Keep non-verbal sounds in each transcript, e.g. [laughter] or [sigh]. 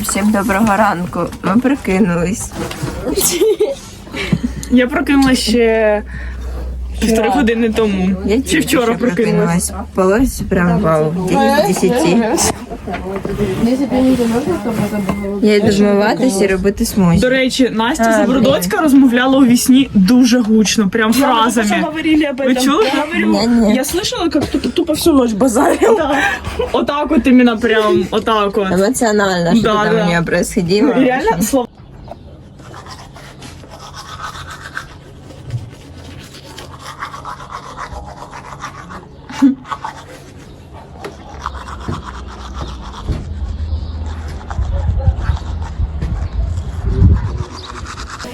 Всім доброго ранку. Ми прикинулись. Я прокинулася ще півтори години тому. Я Чи тільки вчора що прокинулась. Спалось прям вау. 10 з 10. Я йду вмиватись і робити смузі. До речі, Настя А, Забродоцька розмовляла у вісні дуже гучно, прям фразами. Ви чули? Ні-ні. Я слышала, как ты тупо всю ночь базарил. Отак от іменно прям, отак от. Эмоционально, что Да, там да. у меня происходило. І реально слова.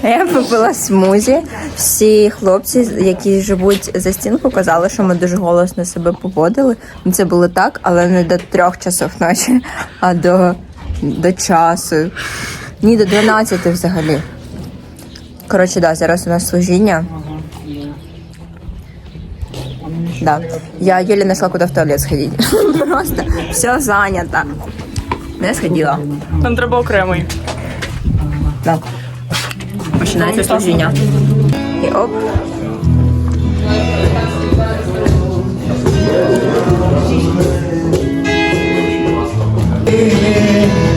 Я попила смузі. Всі хлопці, які живуть за стінку, казали, що ми дуже голосно себе поводили. Ну, Це було так, але не до трьох часов ночі, а до, до часу. Ні, до 12 взагалі. Коротше, да, зараз у нас служіння. Да. Я еле нашла, куда в туалет сходить. [laughs] Просто все занято. Не сходила. Там треба окремий. Да. Починається служіння. І оп.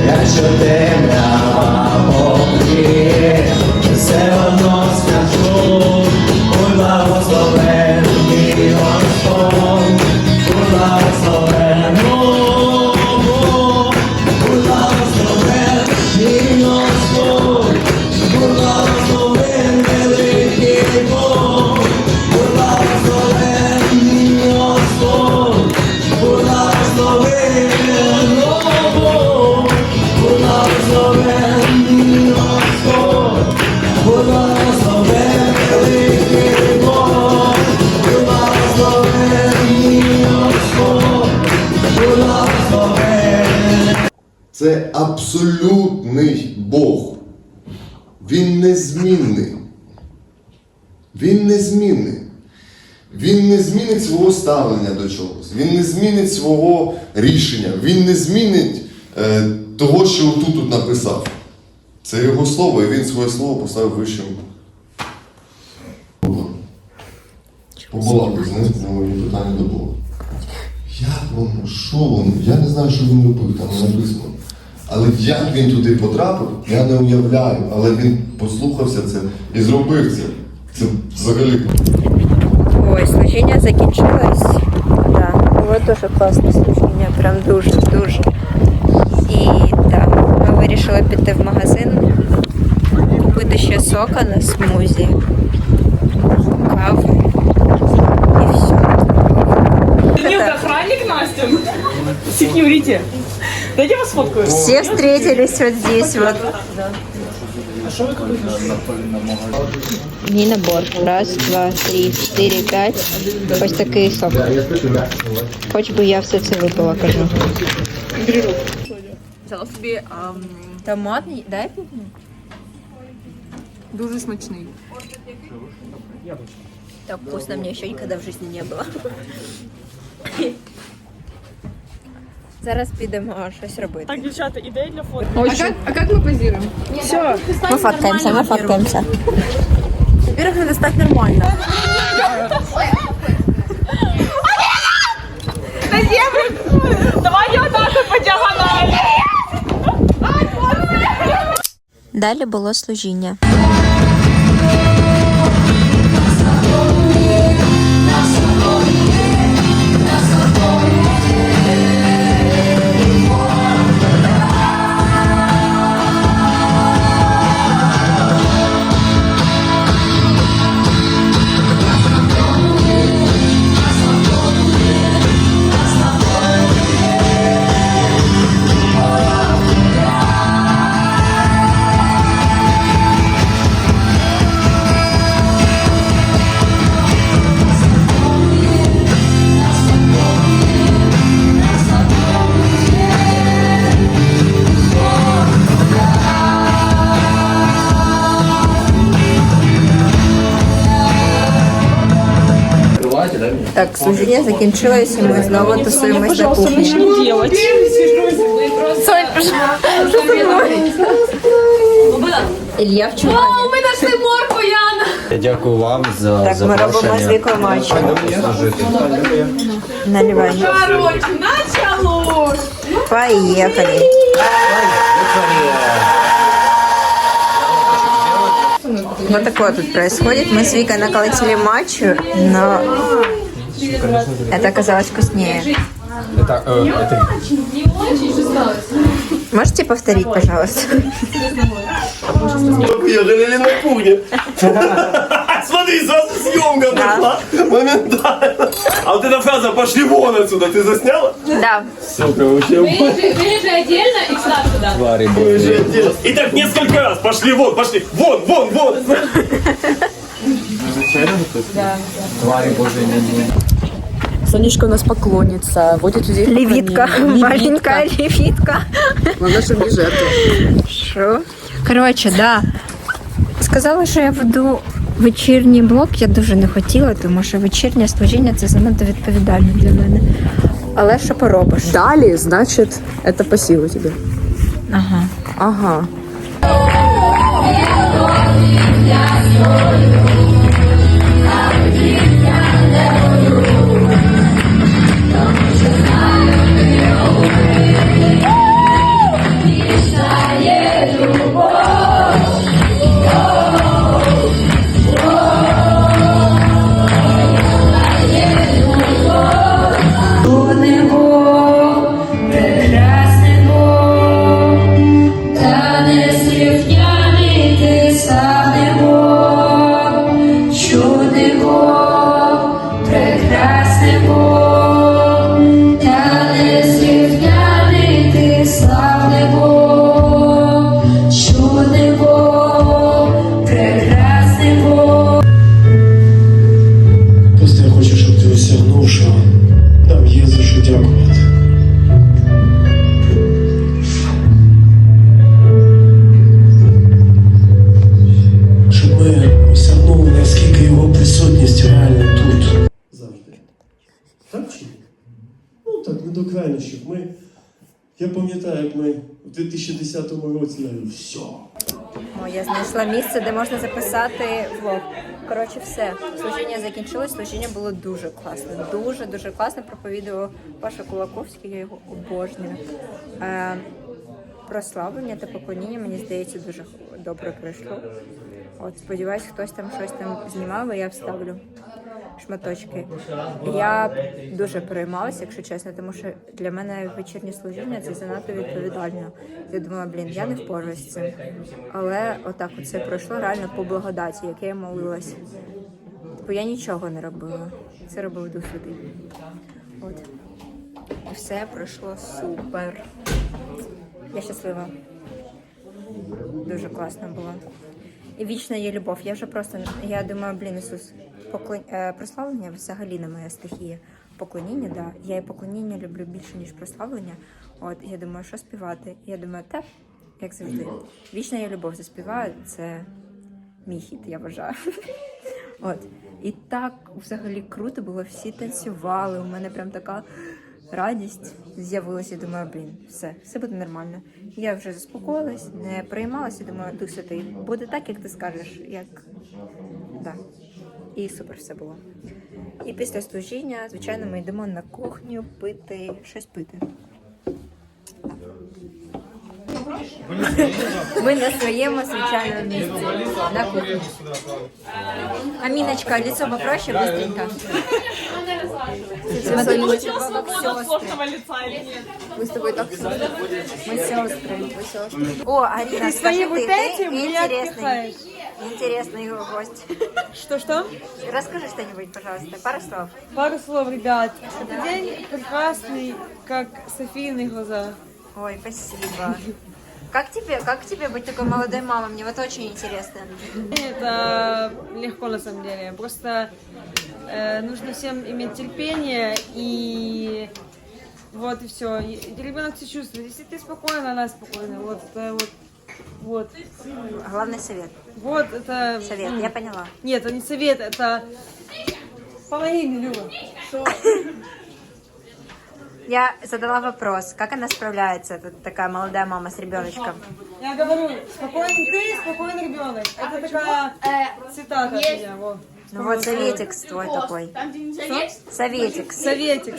Якщо темрява покриє, все одно скажу, будь благословенний Господь, будь благословенний Бог, будь благословенний Господь, будь Це абсолютний Бог. Він незмінний. Він незмінний. Він не змінить свого ставлення до чогось. Він не змінить свого рішення. Він не змінить е, того, що тут тут написав. Це його слово, і він своє слово поставив вищим. Побалакав з на мої питання до Бога. Що воно? Я не знаю, що він робив, там не написано. Але як він туди потрапив, я не уявляю. Але він послухався це і зробив це. Це взагалі. Ой, служіння закінчилось. Да. Було дуже класне служіння, прям дуже, дуже. І так, ми вирішили піти в магазин, купити ще сока на смузі, каву і все. Охранник Настя. Секьюрити. Дайте я вас сфоткаю. Все встретились вот здесь вот. Мій набор. Раз, два, три, чотири, п'ять. Ось такий сок. Хоч би я все це випила, кажу. Взяла собі ам, Томатний, дай дуже смачний. Так вкусно мне еще никогда в жизни не было. Зараз підемо щось робити. Так, дівчата, ідея для фото. А как, а как мы позируем? Ми фоткаємося, ми фоткаємося. Во-первых, надо стать нормально. Давай я по діагоналі. Далі було служіння. Служіння закінчилось і ми знову тусуємось на кухні. делать. Соня, Ілья в чому? Ми знайшли морку, Яна! Я дякую вам за Так, ми робимо з вікою матч. Наливай. Короче, началось! Поехали. Вот такое тут происходит. Мы с Викой наколотили матчу, но это оказалось вкуснее. Это, э, это Можете повторить, пожалуйста? Ехали на кухне. Смотри, сразу съемка пошла. Моментально. А вот эта фраза «пошли вон отсюда» ты засняла? Да. Сука, вообще. Вырежи отдельно и вставь туда. твари божьи. И так несколько раз. Пошли вон, пошли. Вон, вон, вон. Твари божьи. Сонечка у нас поклонница, водит людей в Левитка. Маленькая левитка. Главное, чтобы не жертва. Що? Коротше, да. Сказала, що я веду вечірній блок. Я дуже не хотіла, тому що вечірнє служіння це занадто відповідально для мене. Але що поробиш? Дали, значит, это по силу тебе. Ага. Ага. Я пам'ятаю, як ми в 2010 році навіть все. О, я знайшла місце, де можна записати влог. Коротше, все. Служіння закінчилось, служіння було дуже класне. Дуже дуже класно проповідував Паша Кулаковський, я його обожнюю. Е, прославлення та поклоніння, мені здається, дуже добре пройшло. От, сподіваюсь, хтось там щось там знімав, і я вставлю шматочки. Я дуже переймалася, якщо чесно, тому що для мене вечірнє служіння це занадто відповідально. Я думала, блін, я не впораюсь з цим. Але отак от це пройшло реально по благодаті, яке я молилась. Бо я нічого не робила. Це робив Дух Святий. От. І все пройшло супер. Я щаслива. Дуже класно було. І вічна є любов. Я вже просто я думаю, блін, Ісус, поклон... е, прославлення взагалі не моя стихія. Поклоніння, да. Я і поклоніння люблю більше, ніж прославлення. От я думаю, що співати? Я думаю, так, як завжди. Вічна є любов заспіваю, це мій хіт, я вважаю. [laughs] От. І так взагалі круто було, всі танцювали. У мене прям така радість з'явилася. Думаю, блін, все, все буде нормально. Я вже заспокоїлась, не приймалася, думаю, Дух Святий, буде так, як ти скажеш, як да І супер все було. І після служіння, звичайно, ми йдемо на кухню пити, щось пити. Ми на своєму звичайному місці. На кухні. Аминочка, лицо попроще, быстренько. Смотри, мы с тобой так сестры. Мы сестры. Мы сестры. О, Арина, скажи ты, ты интересный, гость. Что-что? Расскажи что-нибудь, пожалуйста, пару слов. Пару слов, ребят. Этот день прекрасный, как Софийные глаза. Ой, спасибо. Как тебе, как тебе быть такой молодой мамой? Мне вот очень интересно. Это легко на самом деле. Просто э, нужно всем иметь терпение и вот и все. Ребенок все чувствует. Если ты спокойна, она спокойна. Вот это вот. Вот. Главный совет. Вот это... Совет, я поняла. Нет, это не совет, это... Помоги мне, Люба. Что? Я задала вопрос, как она справляется, тут такая молодая мама с ребеночком. Я говорю, спокойный ты, спокойный ребенок. Это такая цитата от меня. Вот. Ну вот советик твой такой. Советик. Советик.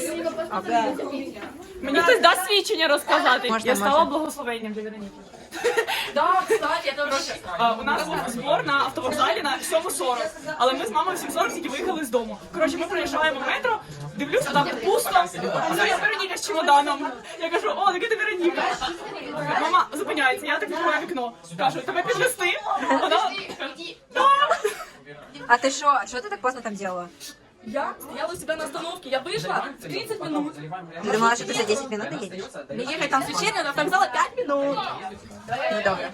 Мені хтось дасть свідчення розказати. Можна, я стала можна. благословенням для Вероніки. Да, кстати, это вообще... А, У нас був збор на автовокзалі на 7.40, але ми з мамою в 7.40 тільки виїхали з дому. Коротше, ми приїжджаємо в метро, дивлюся, там пусто, а стоїть Вероніка з чемоданом. Я кажу, о, таке ти Вероніка. Мама зупиняється, я так відкриваю вікно. Кажу, тебе підвести? Вона каже, «Так». А ты что? Что ты так поздно там делала? Я стояла у себя на остановке, я вышла в 30 минут. Ты думала, что ты за 10 минут едешь? Мне ехать там священно, но там взяла 5 минут. Ну добре.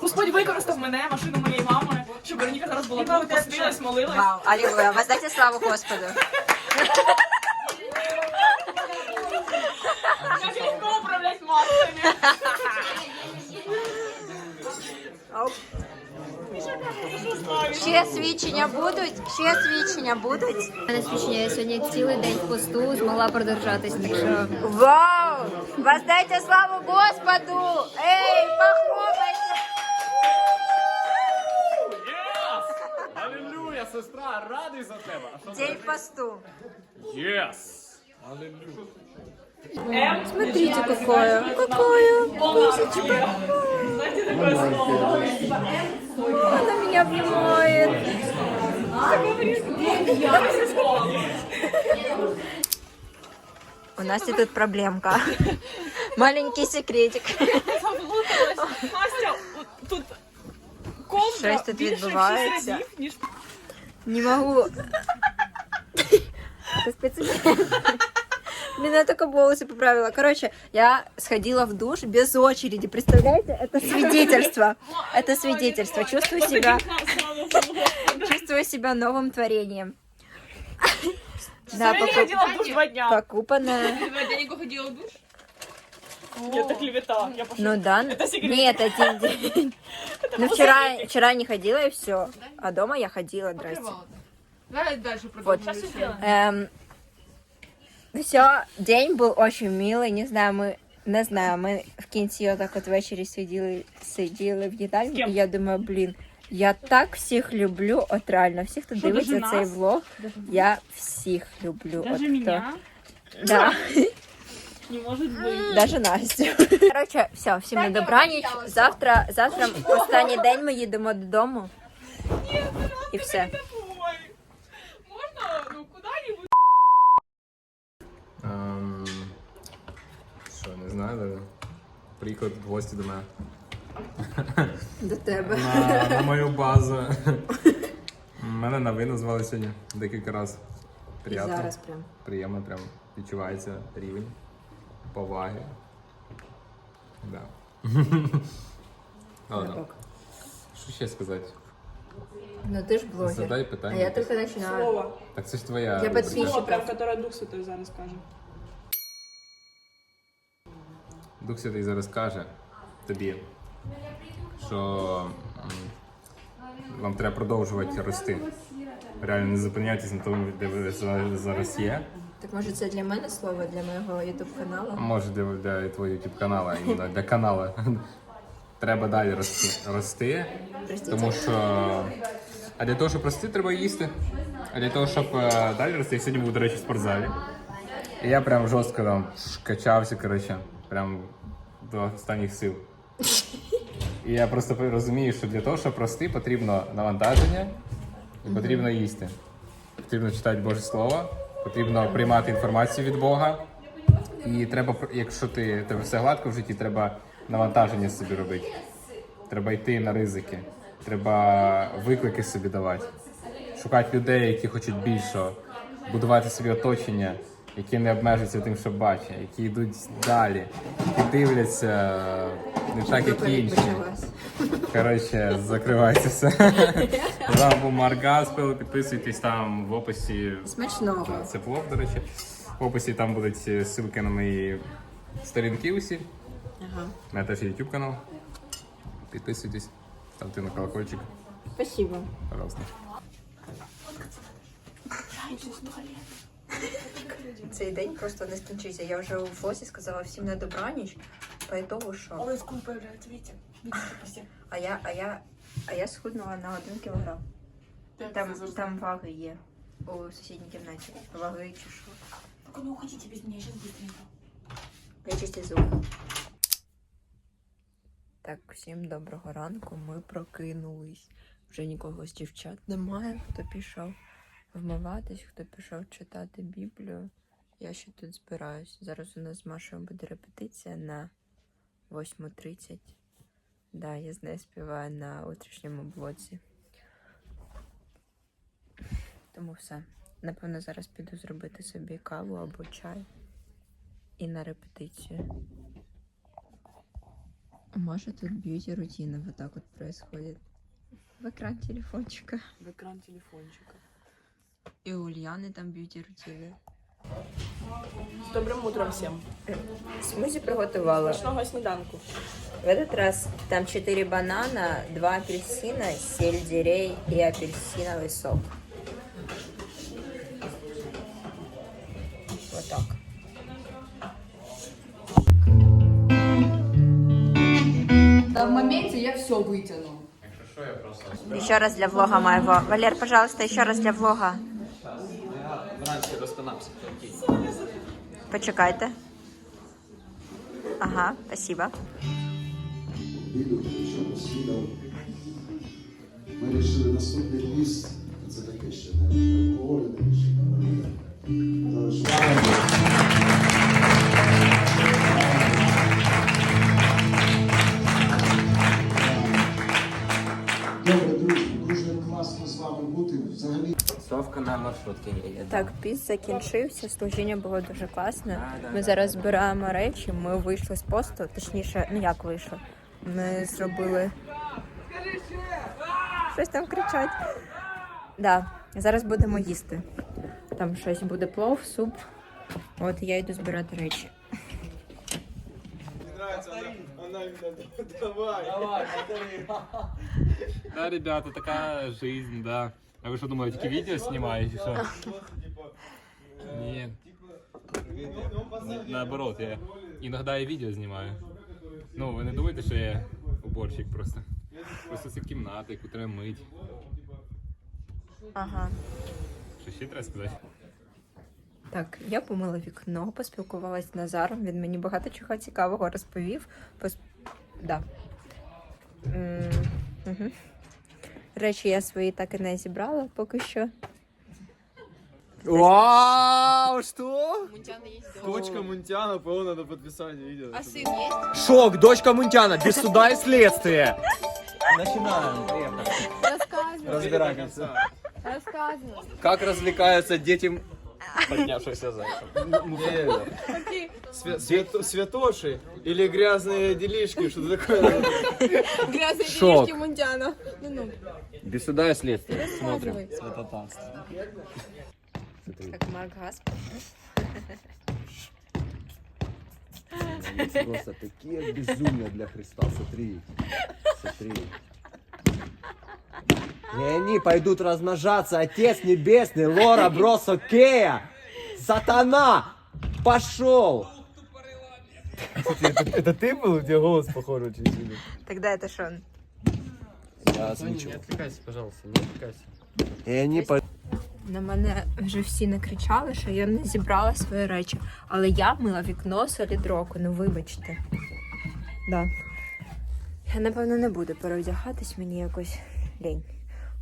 Господь використав мене, машину моєї мами, щоб Вероніка зараз була тут, постилась, молилась. Вау, аллилуйя. Воздайте славу Господу. Як легко управлять масками. Ще свідчення будуть? Ще свідчення будуть? У мене свідчення я сьогодні цілий день в посту змогла продержатись, так що Вау! Воздайте славу Господу! Ей, похлопайте! Алілюя, сестра, радий за тебе. День посту. Єс! Смотрите, какое. Какое. Бусечка. Она меня обнимает. У нас тут проблемка. Маленький секретик. Настя, тут ковдра тут відбувається. Не могу. Это специально. Меня только волосы поправила. Короче, я сходила в душ без очереди. Представляете? Это свидетельство. Это свидетельство. Чувствую себя, чувствую себя новым творением. Да, не два дня. покупанная. Два денег ходила в душ? Я так клевета. Я пошла. Ну да. Это секрет. Нет, один [laughs] день. Ну вчера, вчера не ходила и все. А дома я ходила, здрасте. Давай дальше Вот. Эм, все, день був очень милий. Не знаю, ми не знаю. Ми в кінці отак от ввечері сиділи, сиділи в їдальні, і я думаю, блін, я так всіх люблю. От реально, всіх, хто Що, дивиться даже цей нас? влог, я всіх люблю. Даже от, меня Хто... [laughs] Да. не может быть. Даже Настю. [laughs] Коротше, все, всім на добраніч. Завтра, завтра останній день ми їдемо додому. І все. Що, не знаю, даже. Приїхав в гості до мене. До тебе. На, на мою базу. Мене на ви назвали сьогодні декілька разів. Приємно. Зараз прям. Приємно, прям відчувається рівень поваги. Да. Ладно. Що ще сказати? Ну ти ж блогер. Задай А питання. я тільки починаю. Так це ж твоя. Я рубрика. підписчик. Прям, которая Дух Святой зараз каже. Дух Святий зараз каже тобі, що вам треба продовжувати рости. Реально не зупинятись на тому, де ви за- зараз є. Так може це для мене слово, для моєго ютуб каналу? Може для, для твого YouTube каналу, іменно для каналу. Треба далі рости. рости тому що. А для того, щоб рости, треба їсти. А для того, щоб е, далі рости, я сьогодні був, до речі, в спортзалі. І я прям жорстко там качався, коротше, прям до останніх сил. І я просто розумію, що для того, щоб рости, потрібно навантаження і потрібно їсти. Потрібно читати Боже Слово, потрібно приймати інформацію від Бога. І треба, якщо ти тебе все гладко в житті, треба навантаження собі робити. Треба йти на ризики. Треба виклики собі давати. Шукати людей, які хочуть більшого, будувати собі оточення, які не обмежуються тим, що бачать, які йдуть далі, які дивляться не так, як інші. Коротше, закривайте все. З вами був Марк Гаспел. Підписуйтесь там в описі. Смачного. Це влог, до речі. В описі там будуть ссылки на мої сторінки усі. Ага. У мене теж є YouTube канал. Підписуйтесь, ставте на колокольчик, Спасибо. пожалуйста. Цей день просто не скінчиться. Я вже у флосі сказала всім на добраніч, по того, що. Появляется, видите? Видите, А я, а я, а я схуднула на один кілограм. Там, там ваги є у сусідній кімнаті. Ваги чи що. Только не уходите без меня, сейчас быстренько. Я чисті зуби. Так, всім доброго ранку. Ми прокинулись. Вже нікого з дівчат немає. Хто пішов вмиватись, хто пішов читати Біблію. Я ще тут збираюсь. Зараз у нас з Машою буде репетиція на 8.30. Да, я з нею співаю на утрішньому блоці. Тому все. Напевно, зараз піду зробити собі каву або чай і на репетицію. Може тут бьюти рутина вот так вот происходит. В экран телефончика. В экран телефончика. И у Ульяны там бьюти рутина. С добрым утром всем. Смузи приготувала. Смачного сніданку. В этот раз там 4 банана, 2 апельсина, сельдерей и апельсиновый сок. Вот так. Да в моменте я все вытяну. Еще раз для влога моего. Валер, пожалуйста, еще раз для влога. Вранці розпинався. Почекайте. Ага, спасибо. Ми вирішили наступний піст. Це таке ще не алкоголю, не Взагалі. На маршрутці їде. Так, піс закінчився, служіння було дуже класне. Ми зараз збираємо речі, ми вийшли з посту, точніше, ну як вийшли. Ми зробили. Щось там кричать. Да, зараз будемо їсти. Там щось буде плов, суп. От я йду збирати речі. Да, ребята, такая жизнь, да. А вы что думаете, тільки видео снимаете, что? Нет. Наоборот, я иногда и видео снимаю. Ну, ви не думаєте, що я уборщик просто. Просто це кімнати, яку треба мить. Ага. Що ще треба сказати? Так, я помила вікно, поспілкувалась з Назаром. Він мені багато чого цікавого розповів. Пос... Да. М, мгм. Речі я свої так і не зібрала поки що. Вау, что? Дочка Мунтяна, по надо подписать видео. А сын есть? Шок, дочка Мунтяна, без суда и следствия. Начинаем. Рассказывай. Разбираемся. Рассказывай. Как развлекаются дети Поднявшийся зайцем. святоши или грязные делишки? Что такое? Грязные Шок. делишки Мунтяна. Ну, ну. Без суда и следствия. Смотрим. Як Марк Гаспар. Просто такие безумные для Христа. Смотри. Смотри. И они пойдут размножаться. Отец Небесный, Лора Бросо Кея. Сатана! Пошел! Это ты был? У тебя голос похож очень сильно. Тогда це що? Я озвучу. Не отвлекайся, пожалуйста, не отвлекайся. И они по... На мене вже всі накричали, що я не зібрала свої речі. Але я мила вікно солідроку, ну вибачте. Да. Я напевно не буду переодягатись, мені якось лінь.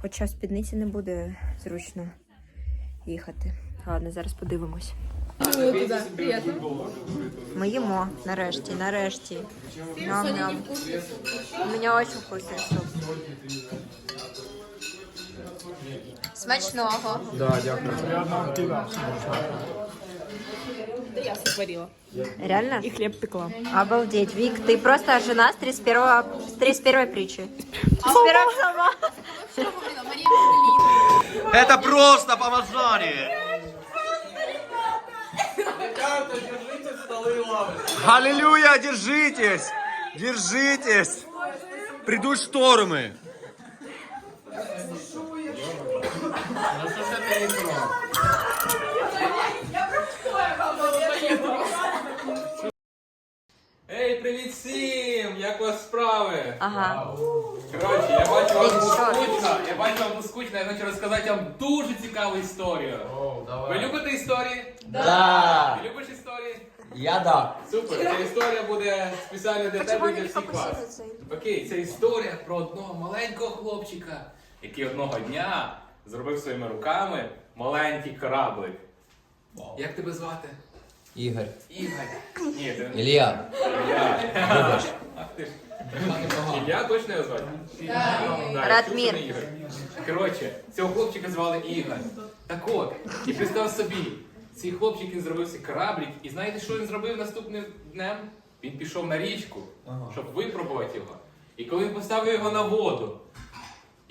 Хоча в спідниці не буде зручно їхати. Ладно, зараз подивимось. Ми їмо нарешті, нарешті. Ням-ням. У мене дуже вкусний суп. Смачного. Да, дякую. Да я сотворила. Реально? И хлеб пекла. Обалдеть, Вик, ты просто жена с 31, с 31 притчи. С 31 сама. Это просто помазание! Аллилуйя, держитесь! Держитесь! Придут штормы! Всім! Як у вас справи? Ага. Коротше, я бачу вам скучно. Я бачу вам скучно, я хочу розказати вам дуже цікаву історію. Ви любите історії? Да. Ти любиш історії? Я да. Супер, ця історія буде спеціально для тебе і для всіх вас. Окей, це історія про одного маленького хлопчика, який одного дня зробив своїми руками маленький кораблик. Як тебе звати? Ігор. Ігор. Ні, ти Ілля. Ілля. Ах ти ж. Ілля точно його звати? Да, Радмір. точно Ігор. Коротше, цього хлопчика звали Ігор. Так от, і представ собі, цей хлопчик він зробив свій кораблік, і знаєте, що він зробив наступним днем? Він пішов на річку, щоб випробувати його. І коли він поставив його на воду,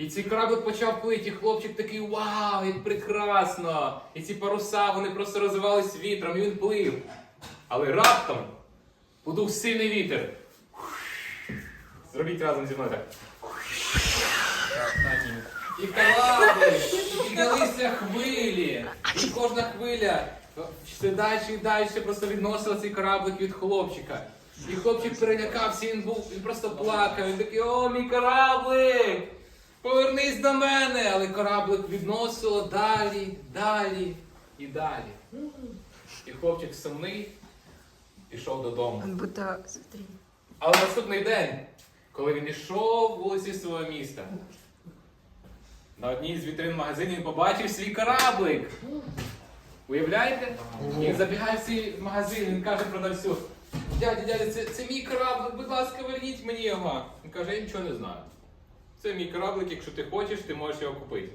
і цей кораблик почав плити, і хлопчик такий вау, як прекрасно! І ці паруса вони просто розвивались вітром, і він плив. Але раптом подув сильний вітер. Зробіть разом зі мною так. І кораблик, і піднялися хвилі. І кожна хвиля все далі і далі просто відносила цей кораблик від хлопчика. І хлопчик перелякався, він був, він просто плакав. Він такий, о, мій кораблик! Повернись до мене! Але кораблик відносило далі, далі і далі. І хлопчик сумний пішов додому. Але наступний день, коли він йшов вулиці свого міста, на одній з вітрин магазинів він побачив свій кораблик. Уявляєте? Він забігає в цей магазин, він каже продавцю, дядя, дядя, це, це мій кораблик, будь ласка, верніть мені його. Він каже, я нічого не знаю. Це мій кораблик, якщо ти хочеш, ти можеш його купити.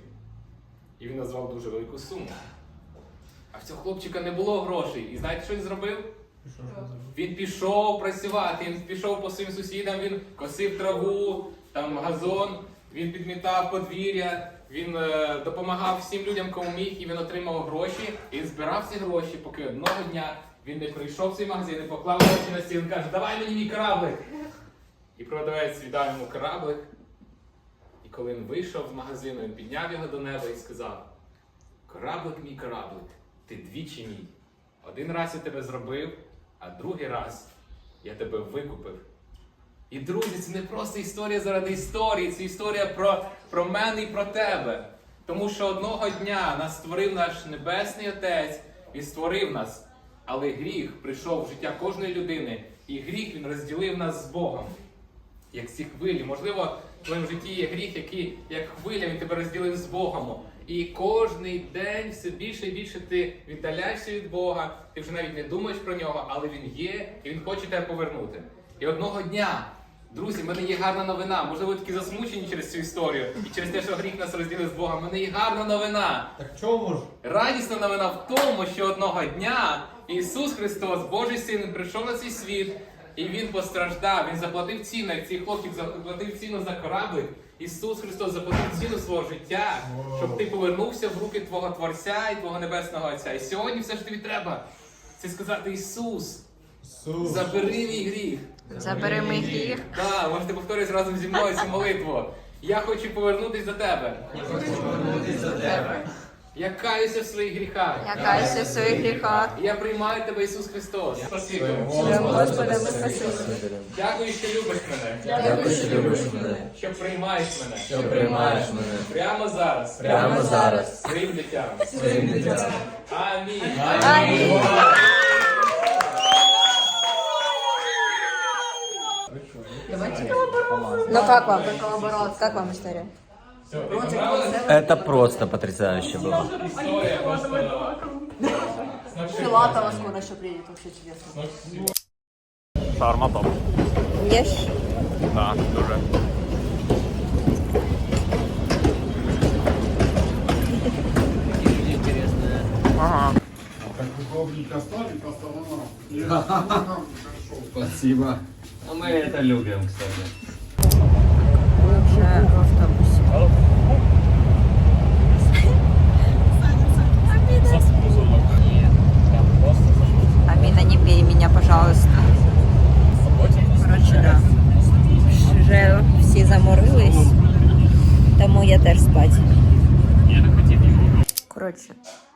І він назвав дуже велику суму. А в цього хлопчика не було грошей. І знаєте, що він зробив? Він пішов працювати, він пішов по своїм сусідам, він косив траву, там газон, він підмітав подвір'я, він е, допомагав всім людям, кому міг, і він отримав гроші. І він збирав ці гроші, поки одного дня він не прийшов в цей магазин і поклав гроші на стіл каже, давай мені мій кораблик. І продавець віддав йому кораблик. І коли він вийшов з магазину, він підняв його до неба і сказав: Кораблик мій кораблик, ти двічі мій. Один раз я тебе зробив, а другий раз я тебе викупив. І друзі, це не просто історія заради історії, це історія про, про мене і про тебе. Тому що одного дня нас створив наш Небесний Отець, Він створив нас. Але гріх прийшов в життя кожної людини, і гріх він розділив нас з Богом. Як ці хвилі. Можливо, в твоєму житті є гріх, який як хвиля він тебе розділив з Богом. І кожний день все більше і більше ти віддаляєшся від Бога, ти вже навіть не думаєш про нього, але він є і він хоче тебе повернути. І одного дня, друзі, в мене є гарна новина. Можливо, ви такі засмучені через цю історію і через те, що гріх нас розділив з Богом. В мене є гарна новина. Так чому ж? Радісна новина в тому, що одного дня Ісус Христос, Божий Син, прийшов на цей світ, і Він постраждав. Він заплатив ціну, як цей хлопчик заплатив ціну за кораблик. Ісус Христос заплатив ціну свого життя, щоб ти повернувся в руки Твого Творця і Твого Небесного Отця. І сьогодні все ж тобі треба це сказати Ісус. Забери мій гріх. Забери мій гріх. Так, можете повторити разом зі мною цю молитву. Я хочу повернутись до тебе. Я каюся в своїх гріхах. Я каюся в своїх гріхах. Я приймаю тебе, Ісус Христос. Спасибі. Своїм Господом і Дякую, що любиш мене. Дякую, що любиш мене. Що приймаєш мене. Що приймаєш мене. Прямо зараз. Прямо зараз. Своїм дитям. Своїм дитям. Амінь. Амінь. Ну как вам? Как вам история? Это просто потрясающе было. Филатова скоро еще приедет, вообще чудесно. Шарма топ. Ешь? Да, дуже. Ага. Спасибо. А мы это любим, кстати. Уже в автобусе. Пожалуйста. Короче, да. Вже всі заморились, тому я теж спать. Коротше,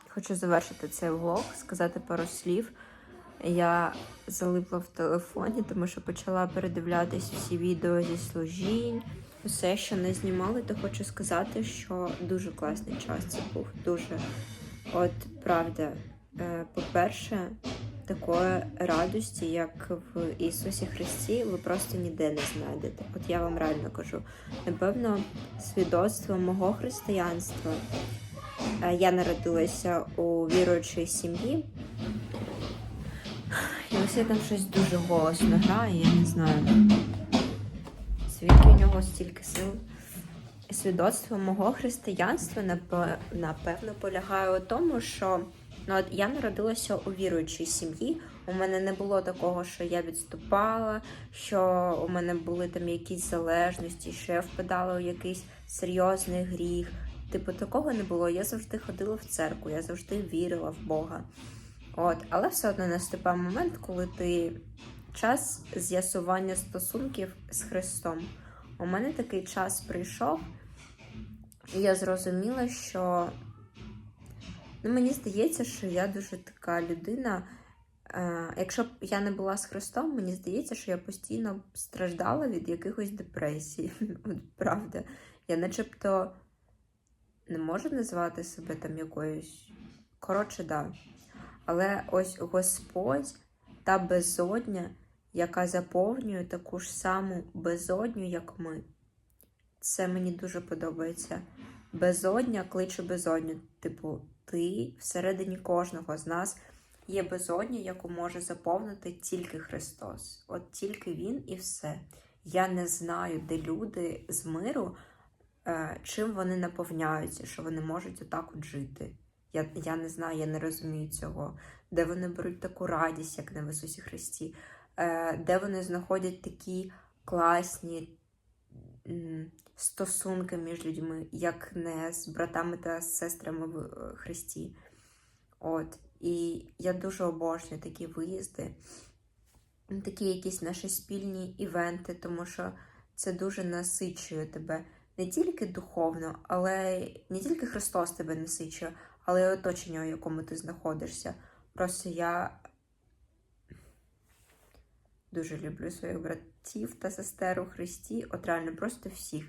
хочу завершити цей влог, сказати пару слів. Я залипла в телефоні, тому що почала передивлятись всі відео зі служінь. Усе, що не знімали, то хочу сказати, що дуже класний час це був. Дуже. От правда, е, по-перше, такої радості, як в Ісусі Христі, ви просто ніде не знайдете. От я вам реально кажу. Напевно, свідоцтво мого християнства. Е, Я народилася у віруючій сім'ї. І ось там щось дуже голосно грає, я не знаю. Звідки у нього стільки сил? Свідоцтво мого християнства напевно полягає у тому, що ну, от я народилася у віруючій сім'ї. У мене не було такого, що я відступала, що у мене були там якісь залежності, що я впадала у якийсь серйозний гріх. Типу, такого не було. Я завжди ходила в церкву, я завжди вірила в Бога. От, але все одно наступав момент, коли ти час з'ясування стосунків з Христом. У мене такий час прийшов, і я зрозуміла, що ну, мені здається, що я дуже така людина. Е, якщо б я не була з Христом, мені здається, що я постійно страждала від якихось депресій. [laughs] Правда, я начебто не можу назвати себе там якоюсь. Коротше, да. Але ось Господь та безодня, яка заповнює таку ж саму безодню, як ми. Це мені дуже подобається. Безодня кличе безодню. Типу, ти всередині кожного з нас є безодня, яку може заповнити тільки Христос. От тільки Він і все. Я не знаю, де люди з миру, е, чим вони наповняються, що вони можуть отак от жити. Я, я не знаю, я не розумію цього. Де вони беруть таку радість, як в Ісусі Христі, е, де вони знаходять такі класні стосунки між людьми, як не з братами та сестрами в е, Христі. От. І я дуже обожнюю такі виїзди, такі якісь наші спільні івенти, тому що це дуже насичує тебе не тільки духовно, але не тільки Христос тебе насичує, але й оточення, у якому ти знаходишся. Просто я дуже люблю своїх братів та сестер у Христі, от реально просто всіх.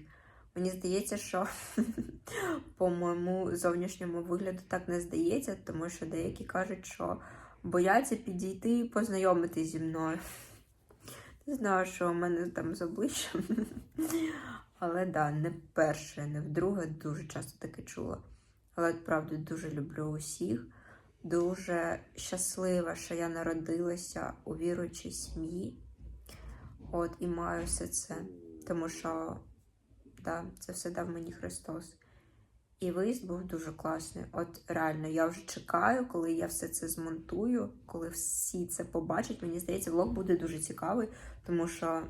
Мені здається, що [laughs] по моєму зовнішньому вигляду так не здається, тому що деякі кажуть, що бояться підійти і познайомитись зі мною. [laughs] Не знаю, що у мене там з обличчям. [laughs] Але да, не вперше, не вдруге дуже часто таке чула. Але правда дуже люблю усіх. Дуже щаслива, що я народилася у віруючій сім'ї. От і маю все це. Тому що да, це все дав мені Христос. І виїзд був дуже класний. От реально, я вже чекаю, коли я все це змонтую, коли всі це побачать. Мені здається, влог буде дуже цікавий, тому що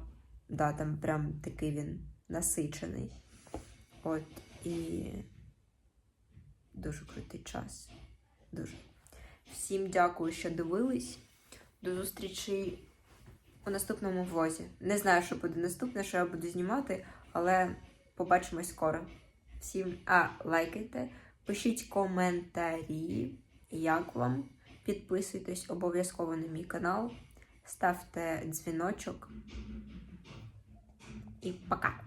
да, там прям такий він насичений. От і дуже крутий час. Дуже. Всім дякую, що дивились. До зустрічі у наступному влозі. Не знаю, що буде наступне, що я буду знімати, але побачимось скоро. Всім а, лайкайте, пишіть коментарі, як вам. Підписуйтесь обов'язково на мій канал, ставте дзвіночок. І пока!